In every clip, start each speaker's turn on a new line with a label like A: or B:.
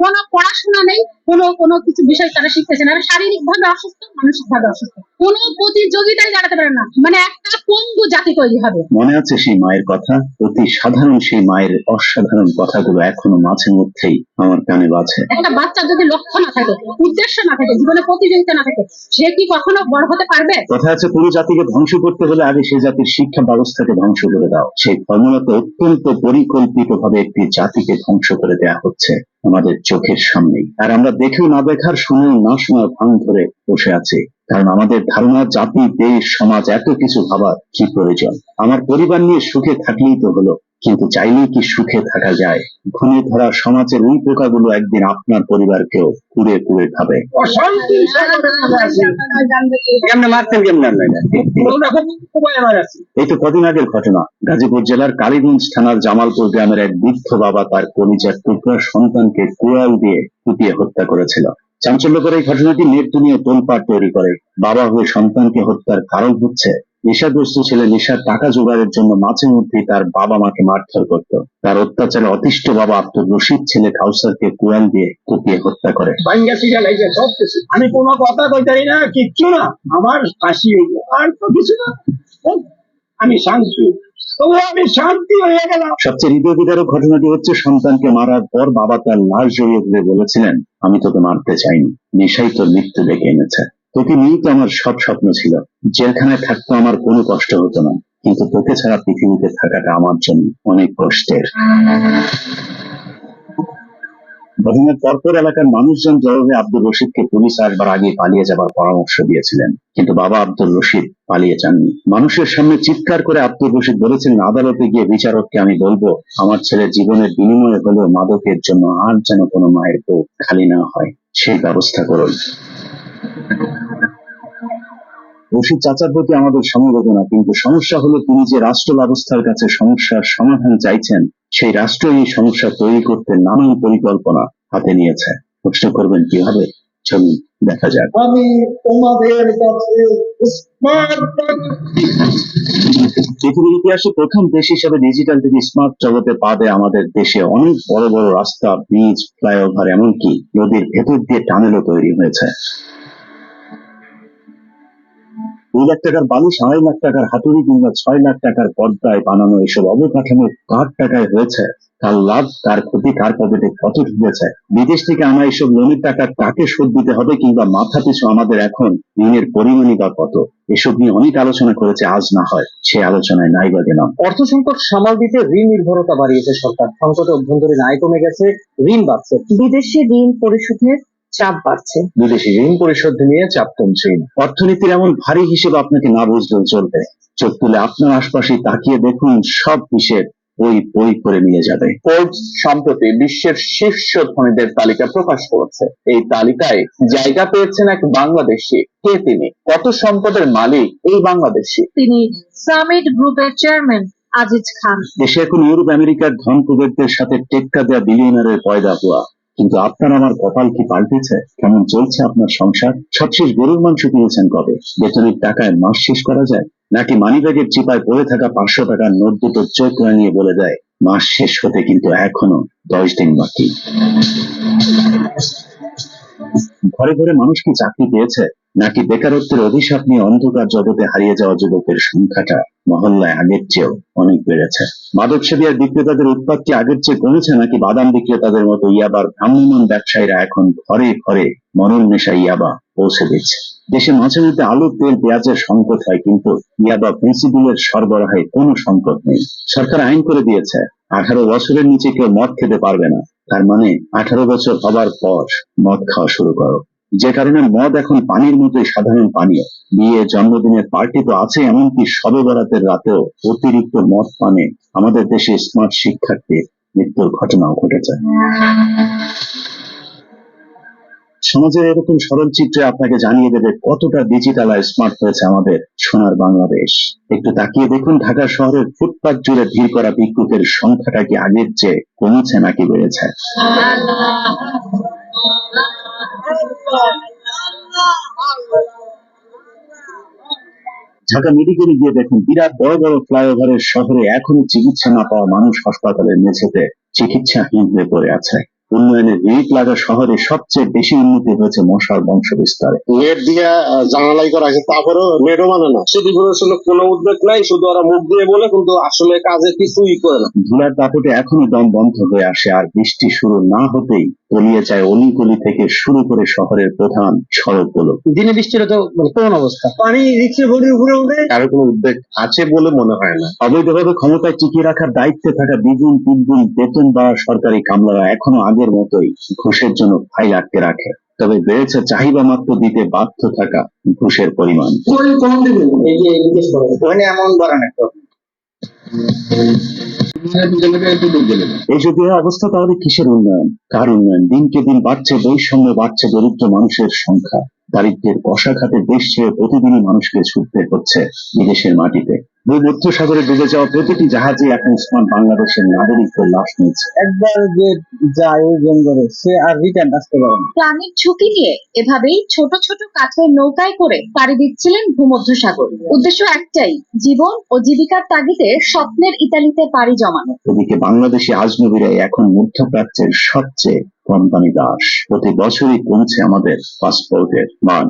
A: কোনো পড়াশোনা নেই, কোনো কোনো কিছু বিষয় তারা শিখতেছে না। শারীরিক ভাবে অসুস্থ মানসিক ভাবে অসুস্থ। কোনো প্রতিযোগিতায় দাঁড়াতে পারে না। মানে একটা পঙ্গু জাতি তৈরি হবে।
B: মনে আছে সেই মায়ের কথা? অতি সাধারণ সেই মায়ের অসাধারণ কথাগুলো এখনও মাঝে মধ্যেই আমার কানে বাজে।
A: একটা বাচ্চা যদি লক্ষ্য না থাকে উদ্দেশ্য না থাকে জীবনে প্রতিযোগিতা না থাকে সে কি কখনো বড় হতে পারবে?
B: কথা আছে কোনো জাতিকে ধ্বংস করতে হলে আগে সেই জাতির শিক্ষা ব্যবস্থাকে ধ্বংস করে দাও। সেই ফর্মুলাতে অত্যন্ত পরিকল্পিত ভাবে একটি জাতিকে ধ্বংস করে দেয়া হচ্ছে আমাদের চোখের সামনেই। আর আমরা দেখেও না দেখার শুনেও না শোনার ভান ধরে বসে আছি। কারণ আমাদের ধারণা জাতি দেশ সমাজ এত কিছু ভাবার কি প্রয়োজন? আমার পরিবার নিয়ে সুখে থাকলেই তো হলো কিন্তু চাইলেই কি সুখে থাকা যায়? ঘুরে ধরা সমাজের ওই পোকাগুলো একদিন আপনার পরিবারকেও কুড়ে কুড়ে খাবে। এই তো কদিন আগের ঘটনা। গাজীপুর জেলার কালীগঞ্জ থানার জামালপুর গ্রামের এক বৃদ্ধ বাবা তার কলিজার টুকরা সন্তানকে কুড়াল দিয়ে কুপিয়ে হত্যা করেছিল। চাঞ্চল্যকর এই ঘটনাটি নেট দুনিয়ে তোলপাড় তৈরি করে। বাবা হয়ে সন্তানকে হত্যার কারণ হচ্ছে নেশাগ্রস্ত ছেলে নেশার টাকা জোগাড়ের জন্য মাঝে মধ্যেই তার বাবা মাকে মারধর করত। তার অত্যাচারে অতিষ্ঠ বাবা আব্দুর রশিদ ছেলে কাউসারকে কুড়াল দিয়ে কুপিয়ে হত্যা করে।
C: আমি কোনো কথা কইতারি না, কিচ্ছু না। আমার হাসি আর কিছু না। আমি শান্তি। আমি শান্তি হয়ে গেলাম।
B: সবচেয়ে হৃদয় বিদারক ঘটনাটি হচ্ছে সন্তানকে মারার পর বাবা তার লাশ জড়িয়ে ধরে বলেছিলেন, আমি তোকে মারতে চাইনি। নেশাই তোর মৃত্যু ডেকে এনেছে। তোকে নিয়েই তো আমার সব স্বপ্ন ছিল। জেলখানায় থাকতে আমার কোনো কষ্ট হতো না। কিন্তু তোকে ছাড়া পৃথিবীতে থাকাটা আমার জন্য অনেক কষ্টের। ঘটনার পরপর এলাকার মানুষজন হয়ে আব্দুর রশিদকে পুলিশ আসবার আগে পালিয়ে যাবার পরামর্শ দিয়েছিলেন, কিন্তু বাবা আব্দুর রশিদ পালিয়ে যাননি। মানুষের সামনে চিৎকার করে আব্দুর রশিদ বলেছিলেন আদালতে গিয়ে বিচারককে আমি বলব, আমার ছেলে জীবনের বিনিময়ে হলেও মাদকের জন্য আর যেন কোনো মায়ের বুক খালি না হয়, সেই ব্যবস্থা করুন। রশিদ চাচার প্রতি আমাদের সমবেদনা, কিন্তু সমস্যা হলো তিনি যে রাষ্ট্র ব্যবস্থার কাছে সমস্যার সমাধান চাইছেন, সেই রাষ্ট্র এই সমস্যা তৈরি করতে নানান পরিকল্পনা হাতে নিয়েছে। প্রশ্ন করবেন কীভাবে? চলুন দেখা যাক।
C: আমি তোমাদের কাছে
B: পৃথিবীর ইতিহাসে প্রথম দেশ হিসেবে ডিজিটাল থেকে স্মার্ট জগতে পা দেয় আমাদের দেশে। অনেক বড় বড় রাস্তা ব্রিজ ফ্লাইওভার এমনকি নদীর ভেতর দিয়ে টানেলও তৈরি হয়েছে। দুই লাখ টাকার বালিশ আড়াই লাখ টাকার হাতুড়ি কিংবা ছয় লাখ টাকার পর্দায় বানানো এসব অবকাঠামো কার টাকায় হয়েছে। কার লাভ কার ক্ষতি কার পকেটে কত ঢুকেছে? বিদেশ থেকে আনা এসব লোনের টাকা কাকে শোধ দিতে হবে কিংবা মাথা পিছু আমাদের এখন ঋণের পরিমাণই বা কত? এসব নিয়ে অনেক আলোচনা করেছে আজ না হয় সে আলোচনায় নাই বা গেলাম
D: অর্থ সংকট সামাল দিতে ঋণ নির্ভরতা বাড়িয়েছে সরকার। সংকটে অভ্যন্তরীণ আয় কমে গেছে ঋণ বাড়ছে।
E: বিদেশি ঋণ পরিশোধের চাপ বাড়ছে।
B: বিদেশি ঋণ পরিশোধ নিয়ে চাপ কমছেই না। অর্থনীতির এমন ভারী হিসেব আপনাকে না বুঝলেও চলবে। চোখ তুলে আপনার আশপাশে তাকিয়ে দেখুন সব হিসেব। ওই বই করে নিয়ে যাবে।
F: ফোর্বস সম্প্রতি বিশ্বের শীর্ষ ধনীদের তালিকা প্রকাশ করেছে। এই তালিকায় জায়গা পেয়েছেন এক বাংলাদেশি। কে তিনি? কত সম্পদের মালিক এই বাংলাদেশি?
E: তিনি সামিট গ্রুপের চেয়ারম্যান আজিজ খান।
B: দেশে এখন ইউরোপ আমেরিকার ধন কুবেরদের সাথে টেক্কা দেওয়া বিলিয়নারের পয়দা হওয়া কিন্তু আপনার আমার কপাল কি পাল্টেছে? কেমন চলছে আপনার সংসার? সবশেষ গরুর মাংস কিনেছেন কবে? বেতনের টাকায় মাস শেষ করা যায়? নাকি মানিব্যাগের চিপায় পড়ে থাকা পাঁচশো টাকার নোট দুটো চোখ রাঙিয়ে বলে দেয়, মাস শেষ হতে কিন্তু এখনও দশ দিন বাকি ঘরে ঘরে মানুষ কি চাকরি পেয়েছে? নাকি বেকারত্বের অভিশাপ নিয়ে অন্ধকার জগতে হারিয়ে যাওয়া যুবকের সংখ্যাটা মহল্লায় আগের চেয়েও অনেক বেড়েছে। মাদক সেবী আর বিক্রেতাদের উৎপাদ কি আগের চেয়ে কমেছে নাকি বাদাম বিক্রেতাদের মতো ইয়াবার ভ্রাম্যমান ব্যবসায়ীরা এখন ঘরে ঘরে মরণ নেশা ইয়াবা পৌঁছে দিচ্ছে? দেশে মাঝে মধ্যে আলু, তেল, পেঁয়াজের সংকট হয়, কিন্তু ইয়াবা ফেন্সিবিলের সরবরাহে কোনো সংকট নেই। সরকার আইন করে দিয়েছে, আঠারো বছরের নিচে কেউ মদ খেতে পারবে না। তার মানে আঠারো বছর হবার পর মদ খাওয়া শুরু করো। যে কারণে মদ এখন পানির মতোই সাধারণ পানীয়। বিয়ে জন্মদিনের পার্টি তো আছে, এমনকি সবে বরাতের রাতেও অতিরিক্ত মদ পানে আমাদের দেশে স্মার্ট শিক্ষার্থীর মৃত্যুর ঘটনাও ঘটেছে। সমাজের এরকম সরল চিত্রে আপনাকে জানিয়ে দেবে কতটা ডিজিটাল স্মার্ট হয়েছে আমাদের সোনার বাংলাদেশ। একটু তাকিয়ে দেখুন, ঢাকা শহরের ফুটপাত জুড়ে ভিড় করা ভিক্ষুকের সংখ্যাটা কি আগের চেয়ে কমেছে নাকি বেড়েছে? ঢাকা মেডিকেলে গিয়ে দেখুন, বিরাট বড় বড় ফ্লাইওভারের শহরে এখনও চিকিৎসা না পাওয়া মানুষ হাসপাতালের মেঝেতে চিকিৎসাহীন হয়ে পড়ে আছে। উন্নয়নের রিট লাগা শহরে সবচেয়ে বেশি উন্নতি হয়েছে মশার বংশ বিস্তারে
G: নেট দিয়ে জানালাই করা আছে তারপরেও নেটও মানে না। সিটি প্রশাসনের কোনো উদ্যোগ নাই শুধু ওরা মুখ দিয়ে বলে কিন্তু আসলে কাজে কিছুই করে না।
B: ধুলার দাপটে এখনও দম বন্ধ হয়ে আসে আর বৃষ্টি শুরু না হতেই তলিয়ে যায় অলিগলি থেকে শুরু করে শহরের প্রধান সড়কগুলো
D: দিনে বৃষ্টির তো মানে কোন অবস্থা?
C: পানি রিক্সে বডির উপরে উঠে
G: কারও কোনো উদ্যোগ আছে বলে মনে হয় না।
B: অবৈধভাবে ক্ষমতায় টিকিয়ে রাখার দায়িত্বে থাকা দ্বিগুণ তিনগুণ বেতন বা সরকারি কামলারা এখনও আগের মতোই ঘুষের জন্য ফাইল আটকে রাখে। তবে বেড়েছে চাহিদা মাত্র দিতে বাধ্য থাকা ঘুষের পরিমাণ।
D: এই যে জিজ্ঞেস
C: এমন বাড়ান একটা
B: এই অবস্থা তাহলে কিসের উন্নয়ন? কার উন্নয়ন? দিনকে দিন বাড়ছে বৈষম্য বাড়ছে দরিদ্র মানুষের সংখ্যা। দারিদ্রের কষাঘাতে দেশ ছেড়ে প্রতিদিনই মানুষকে ছুটতে হচ্ছে বিদেশের মাটিতে। ভূমধ্য সাগরে ডুবে যাওয়া প্রতিটি জাহাজে এখন স্মার্ট বাংলাদেশের নাগরিকদের লাশ নিচ্ছে
D: একবার যে যায় ওই জঙ্গলে সে আর রিটার্ন আসতে পারে না।
E: প্রাণীর ঝুঁকি নিয়ে এভাবেই ছোট ছোট কাঠের নৌকায় করে পাড়ি দিচ্ছিলেন ভূমধ্যসাগর উদ্দেশ্য একটাই জীবন ও জীবিকার তাগিদে স্বপ্নের ইতালিতে পাড়ি জমানো।
B: ওদিকে বাংলাদেশি আজনবীরাই এখন মধ্যপ্রাচ্যের সবচেয়ে কম দামি দাস। প্রতি বছরই কমছে আমাদের পাসপোর্টের মান।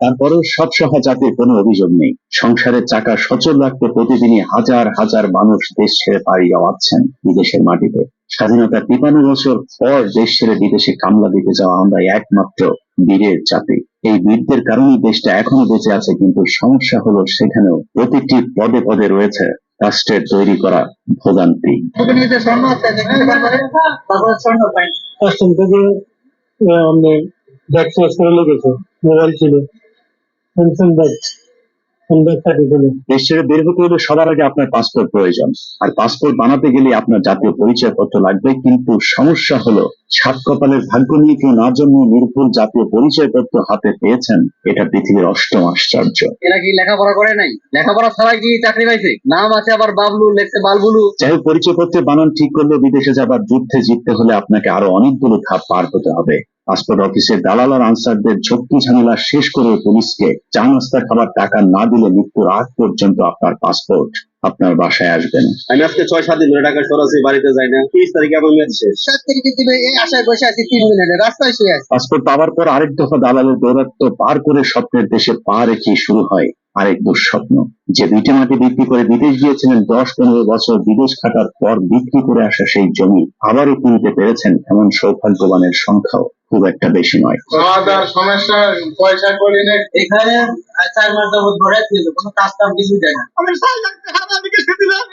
B: তারপরেও সব সভা জাতির কোনো অভিযোগ নেই। সংসারের চাকা সচল রাখতে প্রতিদিনই হাজার হাজার মানুষ দেশ ছেড়ে পাড়ি জমাচ্ছেন বিদেশের মাটিতে। স্বাধীনতার তিপান্ন বছর পর দেশ ছেড়ে বিদেশে কামলা দিতে যাওয়া আমরা একমাত্র বীরের জাতি। এই বীরদের কারণে দেশটা এখনও বেঁচে আছে কিন্তু সমস্যা হলো সেখানেও প্রতিটি পদে পদে রয়েছে রাষ্ট্রের তৈরি করা ভোগান্তি
C: মোবাইল ছিল
B: দেশ ছেড়ে বের হতে হলে সবার আগে আপনার পাসপোর্ট প্রয়োজন। আর পাসপোর্ট বানাতে গেলে আপনার জাতীয় পরিচয়পত্র লাগবে কিন্তু সমস্যা হলো সাত কপালের ভাগ্য নিয়ে কেউ না জন্ম নির্ভুল জাতীয় পরিচয়পত্র হাতে পেয়েছেন এটা পৃথিবীর অষ্টম আশ্চর্য।
D: এরা কি লেখাপড়া করে নাই? লেখাপড়া ছাড়া কি চাকরি পাইছে? নাম আছে আবার বাবলু লেখছে বালবুলু।
B: যাই হোক পরিচয়পত্রের বানান ঠিক করলে বিদেশে যাবার যুদ্ধে জিততে হলে আপনাকে আরও অনেকগুলো ধাপ পার হতে হবে। পাসপোর্ট অফিসে দালাল আর আনসারদের ঝক্কি ঝামেলা শেষ করে পুলিশকে চা নাস্তা খাবার টাকা না দিলে মৃত্যুর আগ পর্যন্ত আপনার পাসপোর্ট আপনার বাসায় আসবে না
G: আমি আজকে ছয় সাত দিন ধরে টাকা সরাসরি বাড়িতে যাই না। তিরিশ তারিখে আমার মেয়াদ শেষ।
D: সাত তারিখে দিবে এই আশায় বসে আছি তিন মিনিটে রাস্তায় শুয়ে আছি।
B: পাসপোর্ট পাওয়ার পর আরেক দফা দালালের দৌরাত্ম পার করে স্বপ্নের দেশে পা রেখে শুরু হয় আরেক দুঃস্বপ্ন। যে দুইটা মাটি বিক্রি করে বিদেশ গিয়েছিলেন দশ পনেরো বছর বিদেশ খাটার পর বিক্রি করে আসা সেই জমি আবারও কিনতে পেরেছেন এমন সৌভাগ্যবানের সংখ্যাও। খুব একটা বেশি নয়।
H: সমস্যা পয়সা করি
D: এখানে চার মাস যাবত ধরে কোনো কাজ কাম কিছু দেয় না।
H: আমি সাই লাগতে হারা দিকে দিলাম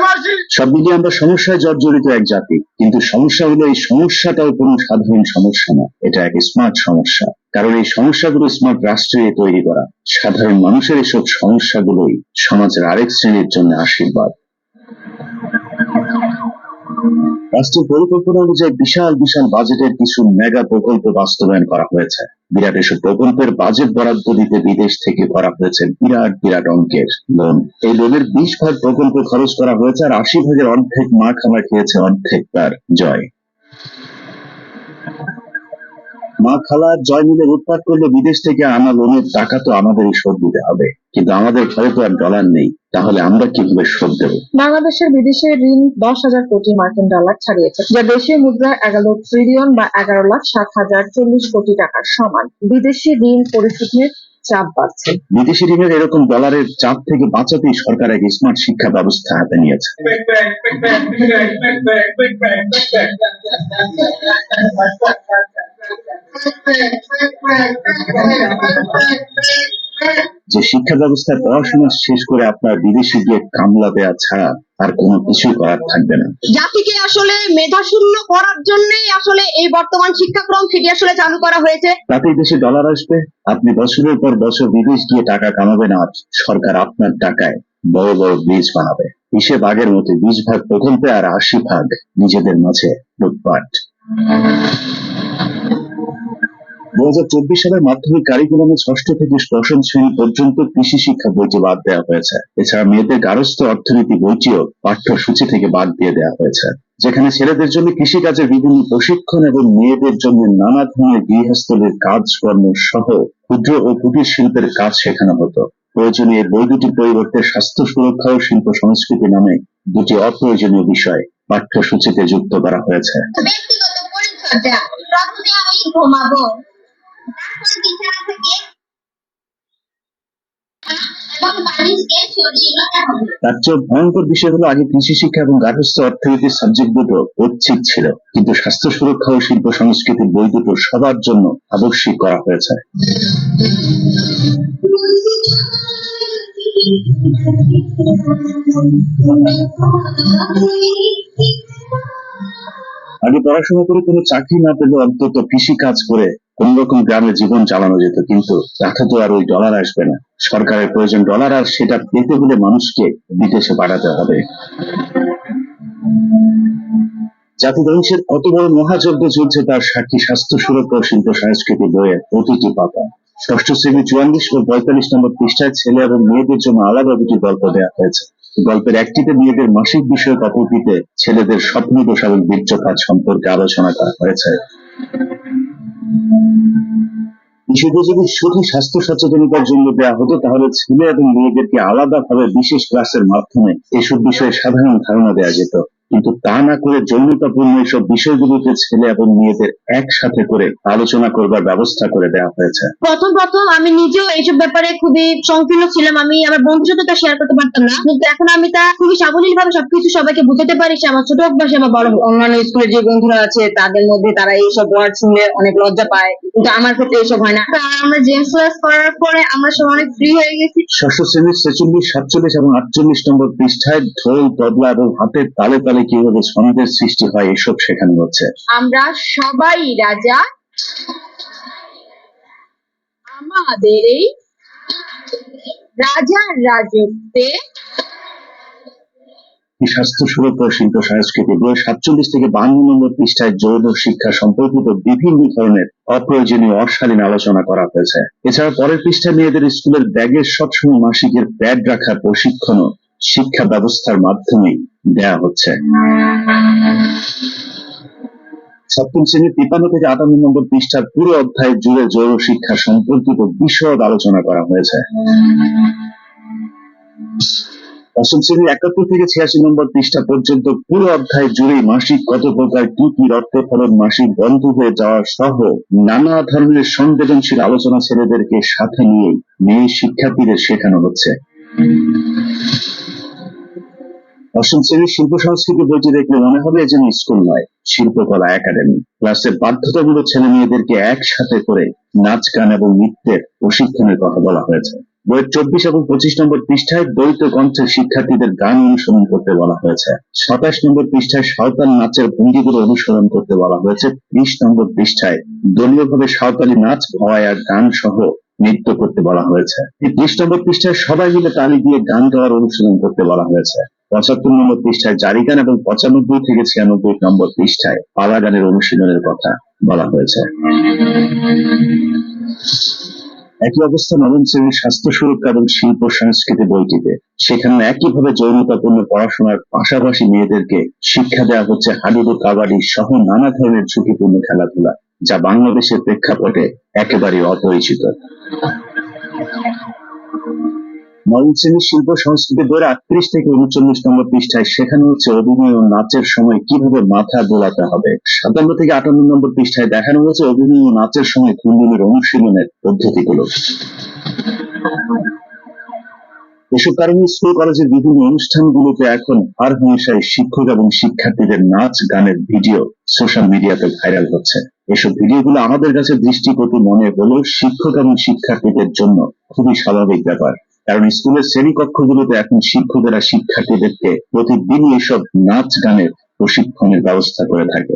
H: মাসি
B: সব মিলিয়ে আমরা সমস্যায় জর্জরিত এক জাতি কিন্তু সমস্যা হলো এই সমস্যাটাও কোনো সাধারণ সমস্যা না। এটা এক স্মার্ট সমস্যা। কারণ এই সমস্যাগুলো স্মার্ট রাষ্ট্রে তৈরি করা সাধারণ মানুষের এসব সমস্যাগুলোই সমাজের আরেক শ্রেণির জন্য আশীর্বাদ। রাষ্ট্রের পরিকল্পনা অনুযায়ী বিশাল বিশাল বাজেটের কিছু মেগা প্রকল্প বাস্তবায়ন করা হয়েছে। বিরাট এসব প্রকল্পের বাজেট বরাদ্দ দিতে বিদেশ থেকে করা হয়েছে বিরাট বিরাট অঙ্কের লোন এই লোনের বিশ ভাগ প্রকল্প খরচ করা হয়েছে আর আশি ভাগের অর্ধেক মা খামা খেয়েছে অর্ধেক তার জয়। মা খালা জয় মিলে উৎপাদ করলে বিদেশ থেকে আনা লোনের টাকা তো আমাদেরই শোধ দিতে হবে কিন্তু আমাদের ঘরে তো আর ডলার নেই তাহলে আমরা কীভাবে শোধ দেবো
E: বাংলাদেশের বিদেশে ঋণ দশ হাজার কোটি মার্কিন ডলার ছাড়িয়েছে যা দেশীয় মুদ্রায় এগারো ট্রিলিয়ন বা এগারো লাখ সাত হাজার চল্লিশ কোটি টাকার সমান বিদেশি ঋণ পরিশোধের চাপ বাড়ছে
B: বিদেশি ঋণের এরকম ডলারের চাপ থেকে বাঁচাতেই সরকার এক স্মার্ট শিক্ষা ব্যবস্থা হাতে নিয়েছে যে শিক্ষা ব্যবস্থায় পড়াশোনা শেষ করে আপনার বিদেশে গিয়ে কামলা দেওয়া ছাড়া আর কোনো কিছু করার থাকবে না।
I: জাতিকে আসলে মেধাশূন্য করার জন্যই আসলে এই বর্তমান শিক্ষাক্রম সেটি আসলে চালু করা হয়েছে।
B: তাতেই দেশে ডলার আসবে। আপনি বছরের পর বছর বিদেশ গিয়ে টাকা কামাবেন আর সরকার আপনার টাকায় বড় বড় ব্রিজ বানাবে। হিসেব আগের মতো বিশ ভাগ প্রকল্পে আর আশি ভাগ নিজেদের মাঝে লুটপাট। দু হাজার চব্বিশ সালের মাধ্যমিক কারিকুলামে ষষ্ঠ থেকে দশম শ্রেণি পর্যন্ত কৃষি শিক্ষা বইটি বাদ দেওয়া হয়েছে। এছাড়া মেয়েদের গারস্থ অর্থনীতি বইটিও পাঠ্যসূচি থেকে বাদ দিয়ে দেওয়া হয়েছে। যেখানে ছেলেদের জন্য কৃষিকাজের বিভিন্ন প্রশিক্ষণ এবং মেয়েদের জন্য নানা ধরনের গৃহস্থলীর কাজকর্ম সহ ক্ষুদ্র ও কুটির শিল্পের কাজ শেখানো হতো। প্রয়োজনীয় বই দুটির পরিবর্তে স্বাস্থ্য সুরক্ষা ও শিল্প সংস্কৃতি নামে দুটি অপ্রয়োজনীয় বিষয় পাঠ্যসূচিতে যুক্ত করা হয়েছে।
I: পরিচর্যা প্রথমে আমি ঘুমাবো। তারপর বিছানা থেকে
B: তার চেয়ে ভয়ঙ্কর বিষয় হলো আগে কৃষি শিক্ষা এবং গার্হস্থ্য অর্থনীতির সাবজেক্ট দুটো ঐচ্ছিক ছিল। কিন্তু স্বাস্থ্য সুরক্ষা ও শিল্প সংস্কৃতির বই দুটো সবার জন্য আবশ্যিক করা হয়েছে। আগে পড়াশোনা করে কোনো চাকরি না পেলে অন্তত কৃষি কাজ করে কোন রকম গ্রামে জীবন চালানো যেত, কিন্তু তাতে তো আর ওই ডলার আসবে না। সরকারের প্রয়োজন ডলার আর সেটা পেতে হলে মানুষকে বিদেশে পাঠাতে হবে। জাতি ধ্বংসের কত বড় মহাযজ্ঞ চলছে তার সাক্ষী স্বাস্থ্য সুরক্ষা শিল্প সংস্কৃতি বইয়ের প্রতিটি পাতা ষষ্ঠ শ্রেণি চুয়াল্লিশ ও পঁয়তাল্লিশ নম্বর পৃষ্ঠায় ছেলে এবং মেয়েদের জন্য আলাদা দুটি গল্প দেওয়া হয়েছে। গল্পের একটিতে মেয়েদের মাসিক বিষয়ক অপরটিতে ছেলেদের স্বপ্ন দোষ এবং বীর্যপাত সম্পর্কে আলোচনা করা হয়েছে। শিশুদের যদি সঠিক স্বাস্থ্য সচেতনতার জন্য দেওয়া হতো, তাহলে ছেলে এবং মেয়েদেরকে আলাদাভাবে বিশেষ ক্লাসের মাধ্যমে এসব বিষয়ে সাধারণ ধারণা দেওয়া যেত। কিন্তু তা না করে যৌনতাপূর্ণ এসব বিষয়গুলোতে ছেলে এবং মেয়েদের একসাথে করে আলোচনা করবার ব্যবস্থা করে দেওয়া হয়েছে।
I: প্রথম প্রথম আমি নিজেও এইসব ব্যাপারে খুবই সংকীর্ণ ছিলাম। আমি আমার বন্ধুর সাথে তা শেয়ার করতে পারতাম না। কিন্তু এখন আমি তা খুবই সাবলীল ভাবে সবকিছু সবাইকে বুঝাতে পারি। সে আমার ছোট হোক বা সে আমার বড় হোক।
E: অন্যান্য স্কুলের যে বন্ধুরা আছে তাদের মধ্যে তারা এইসব ওয়ার্ড শুনলে অনেক লজ্জা পায়। কিন্তু আমার ক্ষেত্রে এইসব হয় না।
I: আমরা জেমস ক্লাস করার পরে আমরা সবাই অনেক ফ্রি হয়ে গেছি।
B: ষষ্ঠ শ্রেণির ছেচল্লিশ সাতচল্লিশ এবং আটচল্লিশ নম্বর পৃষ্ঠায় ঢোল তবলা এবং হাতের তালে তালে কীভাবে ছন্দের সৃষ্টি হয় এসব শেখানো হচ্ছে।
E: আমরা সবাই রাজা। আমাদের এই রাজার রাজত্বে
B: স্বাস্থ্য সুরক্ষা শিল্প সংস্কৃতি বই সাতচল্লিশ থেকে বান্ন নম্বর পৃষ্ঠায় যৌন শিক্ষা সম্পর্কিত বিভিন্ন ধরনের অপ্রয়োজনীয় অশালীন আলোচনা করা হয়েছে। এছাড়া পরের পৃষ্ঠায় মেয়েদের স্কুলের ব্যাগের সবসময় মাসিকের প্যাড রাখার প্রশিক্ষণও শিক্ষা ব্যবস্থার মাধ্যমেই দেয়া হচ্ছে। সপ্তম শ্রেণির তিপ্পান্ন থেকে আটান্ন নম্বর পৃষ্ঠার পুরো অধ্যায় জুড়ে জৈব শিক্ষা সম্পর্কিত বিশদ আলোচনা করা হয়েছে। অষ্টম শ্রেণির একাত্তর থেকে ছিয়াশি নম্বর পৃষ্ঠা পর্যন্ত পুরো অধ্যায় জুড়ে মাসিক কত প্রকার কি কি ফলন মাসিক বন্ধ হয়ে যাওয়া সহ নানা ধরনের সংবেদনশীল আলোচনা ছেলেদেরকে সাথে নিয়ে মেয়ে শিক্ষার্থীদের শেখানো হচ্ছে। অষ্টম শ্রেণির শিল্প সংস্কৃতি বইটি দেখলে মনে হবে এ যেন স্কুল নয়, শিল্পকলা একাডেমি। ক্লাসে বাধ্যতামূলক ছেলে মেয়েদেরকে একসাথে করে নাচ, গান এবং নৃত্যের প্রশিক্ষণের কথা বলা হয়েছে। বইয়ের চব্বিশ এবং পঁচিশ নম্বর পৃষ্ঠায় দ্বৈত কণ্ঠের শিক্ষার্থীদের গান অনুসরণ করতে বলা হয়েছে। সাতাশ নম্বর পৃষ্ঠায় সাঁওতাল নাচের ভঙ্গিগুলো অনুসরণ করতে বলা হয়েছে। ত্রিশ নম্বর পৃষ্ঠায় দলীয়ভাবে সাঁওতালি নাচ, ভয় গান সহ নৃত্য করতে বলা হয়েছে। এই ত্রিশ নম্বর পৃষ্ঠায় সবাই মিলে তালি দিয়ে গান গাওয়ার অনুশীলন করতে বলা হয়েছে। পঁচাত্তর নম্বর পৃষ্ঠায় জারি গান এবং পঁচানব্বই থেকে ছিয়ানব্বই নম্বর পৃষ্ঠায় পালা গানের অনুশীলনের কথা বলা হয়েছে। একই অবস্থা নবম শ্রেণির স্বাস্থ্য সুরক্ষা এবং শিল্প সংস্কৃতি বইটিতে। সেখানে একইভাবে যৌনতাপূর্ণ পড়াশোনার পাশাপাশি মেয়েদেরকে শিক্ষা দেওয়া হচ্ছে হাডুডু, কাবাডি সহ নানা ধরনের ঝুঁকিপূর্ণ খেলাধুলা, যা বাংলাদেশের প্রেক্ষাপটে একেবারে অপরিচিত। নবম শ্রেণির শিল্প সংস্কৃতি বইয়ের আটত্রিশ থেকে উনচল্লিশ নম্বর পৃষ্ঠায় শেখানো হচ্ছে অভিনয় ও নাচের সময় কীভাবে মাথা দোলাতে হবে? সাতান্ন থেকে আটান্ন নম্বর পৃষ্ঠায় দেখানো হয়েছে অভিনয় ও নাচের সময় কুণ্ডলীর অনুশীলনের পদ্ধতিগুলো। এসব কারণে স্কুল, কলেজের বিভিন্ন অনুষ্ঠানগুলোতে এখন আর হমেশাই শিক্ষক এবং শিক্ষার্থীদের নাচ, গানের ভিডিও সোশ্যাল মিডিয়াতে ভাইরাল হচ্ছে। এসব ভিডিওগুলো আমাদের কাছে দৃষ্টিকটু মনে হলেও শিক্ষক এবং শিক্ষার্থীদের জন্য খুবই স্বাভাবিক ব্যাপার। কারণ স্কুলের শ্রেণীকক্ষগুলোতে এখন শিক্ষকেরা শিক্ষার্থীদেরকে প্রতিদিনই এসব নাচ গানের প্রশিক্ষণের ব্যবস্থা করে থাকে।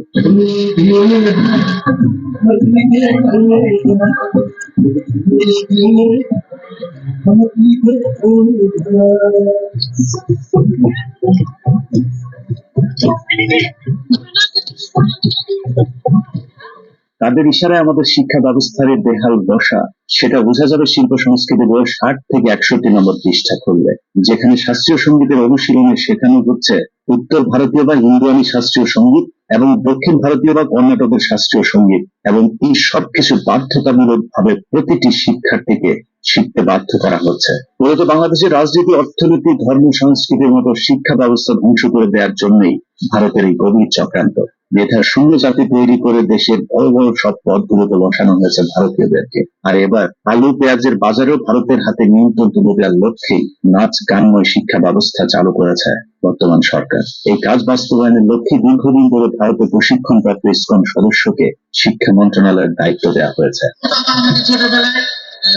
B: তাদের ইশারায় আমাদের শিক্ষা ব্যবস্থার বেহাল দশা। সেটা বোঝা যাবে শিল্প সংস্কৃতি বইয়ের ষাট থেকে একষট্টি নম্বর পৃষ্ঠা খুললে, যেখানে শাস্ত্রীয় সঙ্গীতের অনুশীলনে শেখানো হচ্ছে উত্তর ভারতীয় বা হিন্দুয়ানি শাস্ত্রীয় সংগীত এবং দক্ষিণ ভারতীয়রা কর্ণাটকের শাস্ত্রীয় সংগীত এবং এই সবকিছু বাধ্যতামূলক ভাবে প্রতিটি শিক্ষার্থীকে শিখতে বাধ্য করা হচ্ছে। মূলত বাংলাদেশের রাজনীতি, অর্থনীতি, ধর্ম, সংস্কৃতির মতো শিক্ষা ব্যবস্থা ধ্বংস করে দেওয়ার জন্যই ভারতের এই গভীর চক্রান্ত। মেধার শূন্য জাতি তৈরি করে দেশের বড় বড় সব পদগুলোতে বসানো হয়েছে ভারতীয়দেরকে। আর এবার আলু, পেঁয়াজের বাজারেও ভারতের হাতে নিয়ন্ত্রণ তুলে দেওয়ার লক্ষ্যেই নাচ গানময় শিক্ষা ব্যবস্থা চালু করেছে বর্তমান সরকার। এই কাজ বাস্তবায়নের লক্ষ্যে দীর্ঘদিন ধরে ভারতে প্রশিক্ষণপ্রাপ্ত ইসকন সদস্যকে শিক্ষা মন্ত্রণালয়ের দায়িত্ব দেওয়া হয়েছে।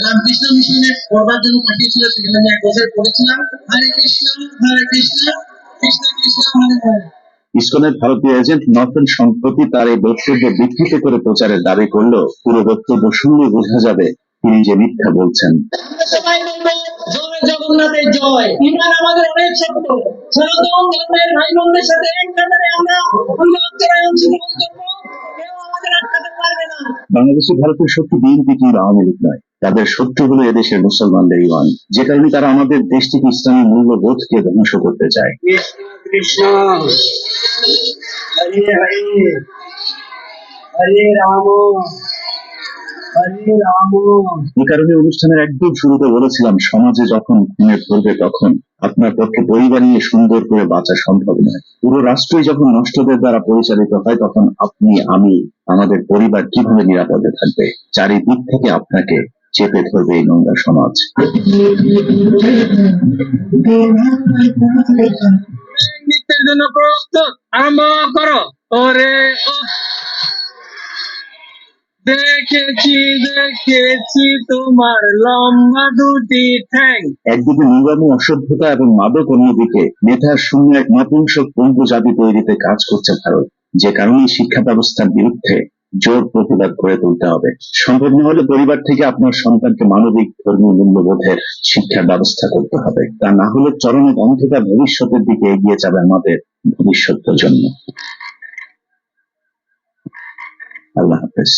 H: রামকৃষ্ণ জন্য পাঠিয়েছিল, সেখানে আমি এক বছর পড়েছিলাম। হরে কৃষ্ণ হরে কৃষ্ণ কৃষ্ণ কৃষ্ণ, হরে হরে।
B: ইসকনের ভারতীয় এজেন্ট নতুন সম্প্রতি তার এই বক্তব্য বিকৃত করে প্রচারের দাবি করলেও পুরো বক্তব্য শুনলে বোঝা যাবে তিনি যে মিথ্যা বলছেন।
H: সবাই বলব জয় জগন্নাথের জয়। ইমান আমাদের অনেক শক্ত সনাতন ধর্মের ভাই বোনদের সাথে এক কাতারে আমরা অঙ্গরায় অংশগ্রহণ করব কেউ আমাদের আটকাতে পারবে না।
B: বাংলাদেশে ভারতের শত্রু বিএনপি কিংবা আওয়ামী লীগ নয়। তাদের শত্রু হলো এদেশের মুসলমানদের ইমান। যে কারণে তারা আমাদের দেশ থেকে ইসলামী মূল্যবোধকে ধ্বংস করতে চায়।
C: কৃষ্ণ হরে হরে হরে রাম।
B: কারণে অনুষ্ঠানের একদম শুরুতে বলেছিলাম সমাজে যখন ঘুমে পড়বে তখন আপনার পক্ষে পরিবার নিয়ে সুন্দর করে বাঁচা সম্ভব নয়। পুরো রাষ্ট্রই যখন নষ্টদের দ্বারা পরিচালিত হয় তখন আপনি আমি আমাদের পরিবার কীভাবে নিরাপদে থাকবে? চারিদিক থেকে আপনাকে চেপে ধরবে এই নোংরা সমাজ।
H: জন্য প্রস্তুত আরম্ভ করো। ওরে দেখেছি দেখেছি তোমার লম্বা দুটি ঠ্যাং।
B: একদিকে অসভ্যতা এবং মাদক, অন্যদিকে শূন্য এক নপুংসক পঙ্গু জাতি তৈরিতে কাজ করছে ভারত। যে কারণে শিক্ষা ব্যবস্থার বিরুদ্ধে জোর প্রতিবাদ করে তুলতে হবে। সম্ভব না হলে পরিবার থেকে আপনার সন্তানকে মানবিক, ধর্মীয় মূল্যবোধের শিক্ষার ব্যবস্থা করতে হবে। তা না হলে চরমে অন্ধকার ভবিষ্যতের দিকে এগিয়ে যাবে আমাদের ভবিষ্যৎ প্রজন্ম। আল্লাহ হাফেজ